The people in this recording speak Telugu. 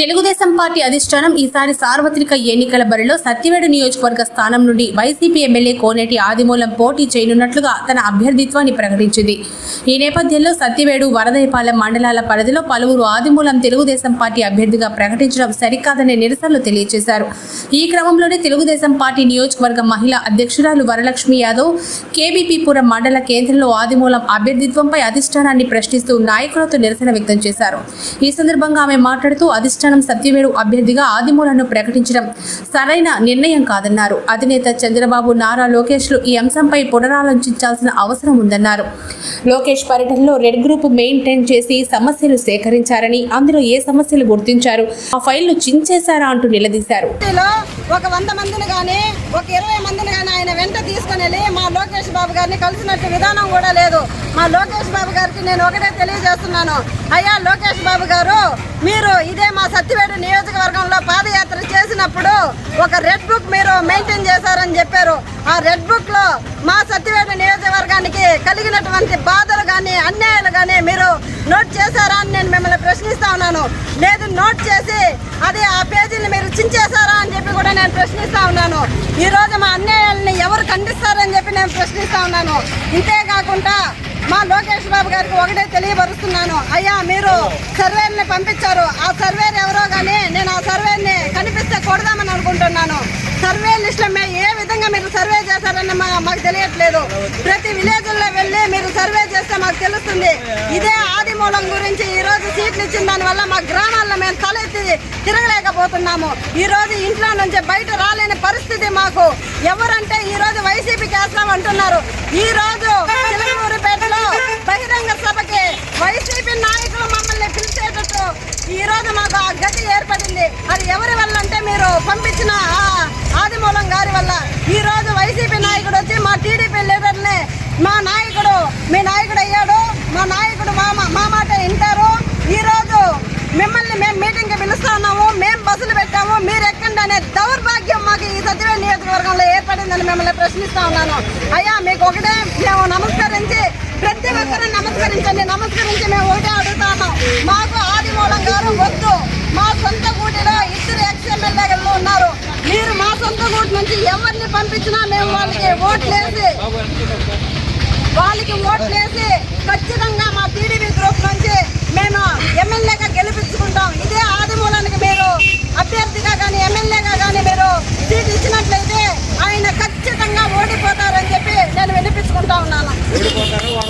తెలుగుదేశం పార్టీ అధిష్టానం ఈసారి సార్వత్రిక ఎన్నికల బరిలో సత్యవేడు నియోజకవర్గ స్థానం నుండి వైసీపీ ఎమ్మెల్యే కోనేటి ఆదిమూలం పోటీ చేయనున్నట్లుగా తన అభ్యర్థిత్వాన్ని ప్రకటించింది. ఈ నేపథ్యంలో సత్యవేడు వరదయపాలెం మండలాల పరిధిలో పలువురు ఆదిమూలం తెలుగుదేశం పార్టీ అభ్యర్థిగా ప్రకటించడం సరికాదనే నిరసనలు తెలియజేశారు. ఈ క్రమంలోనే తెలుగుదేశం పార్టీ నియోజకవర్గ మహిళా అధ్యక్షురాలు వరలక్ష్మి యాదవ్ కేబీపీపురం మండల కేంద్రంలో ఆదిమూలం అభ్యర్థిత్వంపై అధిష్టానాన్ని ప్రశ్నిస్తూ నాయకులతో నిరసన వ్యక్తం చేశారు. ఈ సందర్భంగా ఆమె మాట్లాడుతూ అధిష్టానం సత్యవేడు అభ్యర్థిగా ఆదిమూలను ప్రకటించడం సరైన నిర్ణయం కాదన్నారు. అధినేత చంద్రబాబు నారా లోకేష్లు ఈ అంశంపై పునరాలోచించాల్సిన అవసరం ఉందన్నారు. లోకేష్ పర్యటనలో రెడ్ గ్రూప్ మెయింటైన్ చేసి సమస్యలు సేకరించారని అందులో ఏ సమస్యలు గుర్తించారు ఆ ఫైల్ను చించేశారా అంటూ నిలదీశారు. ఒక వంద మందిని కానీ ఒక ఇరవై మందిని కానీ ఆయన వెంట తీసుకుని వెళ్ళి మా లోకేష్ బాబు గారిని కలిసినట్టు విధానం కూడా లేదు. మా లోకేష్ బాబు గారికి నేను ఒకటే తెలియజేస్తున్నాను. అయ్యా లోకేష్ బాబు గారు మీరు ఇదే మా సత్తివేడు నియోజకవర్గంలో పాదయాత్ర చేసినప్పుడు ఒక రెడ్ బుక్ మీరు మెయింటైన్ చేశారని చెప్పారు. ఆ రెడ్ బుక్లో మా సత్తివేడు నియోజకవర్గానికి కలిగినటువంటి బాధలు కానీ అన్యాయాలు కానీ మీరు నోట్ చేశారా అని నేను మిమ్మల్ని ప్రశ్నిస్తా ఉన్నాను. లేదు నోట్ చేసి అది ఆ పేజీని మీరు చించేశారా అని చెప్పి కూడా నేను ప్రశ్నిస్తా ఉన్నాను. ఈ రోజు మా అన్యాయాలని ఎవరు ఖండిస్తారని చెప్పి నేను ప్రశ్నిస్తా ఉన్నాను. ఇంతే కాకుండా మా లోకేష్ బాబు గారికి ఒకటే తెలియపరుస్తున్నాను. అయ్యా మీరు సర్వేర్ని పంపించారు. ఆ సర్వేర్ ఎవరో కానీ నేను ఆ సర్వేర్ని కనిపిస్తే కొడదామని అనుకుంటున్నాను. సర్వే లిస్ట్ ఏ విధంగా మీరు సర్వే చేశారని మా మాకు తెలియట్లేదు. ప్రతి విలేజ్లో వెళ్ళి మీరు సర్వే చేస్తే మాకు తెలుస్తుంది. ఇదే ఆదిమూలం గురించి ఈరోజు సీట్లు ఇచ్చిన దానివల్ల మా గ్రామాల్లో మేము తలెత్తి తిరగలేకపోతున్నాము. ఈ రోజు ఇంట్లో నుంచి బయట రాలేని పరిస్థితి మాకు. ఎవరంటే ఈరోజు వైసీపీకి వేస్తామంటున్నారు అంటున్నారు ఈ రోజు చిలకలూరుపేటలో బహిరంగ సభకి వైసీపీ నాయకులు మమ్మల్ని పిలిచేటట్టు ఈ రోజు మాకు ఆ గతి ఏర్పడింది అది ఎవరి వల్ల అంటే మీరు పంపించిన ఆ ఆదిమూలం గారి వల్ల ఈ రోజు వైసీపీ నాయకుడు వచ్చి మా టీడీపీ లీడర్ని మా నాయకుడు మీ నాయకుడు అయ్యాడు. మా నాయకుడు మా మా- మాట వింటారు. ఈరోజు మిమ్మల్ని మేము మీటింగ్కి పిలుస్తా ఉన్నాము. మేము బస్సులు పెట్టాము. మీరు ఎక్కండి అనే దౌర్భాగ్యం మాకు ఈ సత్యవే నియోజకవర్గంలో ఏర్పడిందని మిమ్మల్ని ప్రశ్నిస్తా ఉన్నాను. అయ్యా మీకు ఒకటే మేము నమస్కరించి ప్రతి ఒక్కరూ నమస్కరించండి. నమస్కరించి మేము ఒకటే అడుగుతాము మాకు ఆదిమూలం గారు వద్దు. మా సొంత గూటిలో ఇద్దరు ఎక్స్ ఉన్నారు. మీరు మా సొంత కూటి నుంచి ఎవరిని పంపించినా మేము వాళ్ళకి ఓట్లేసి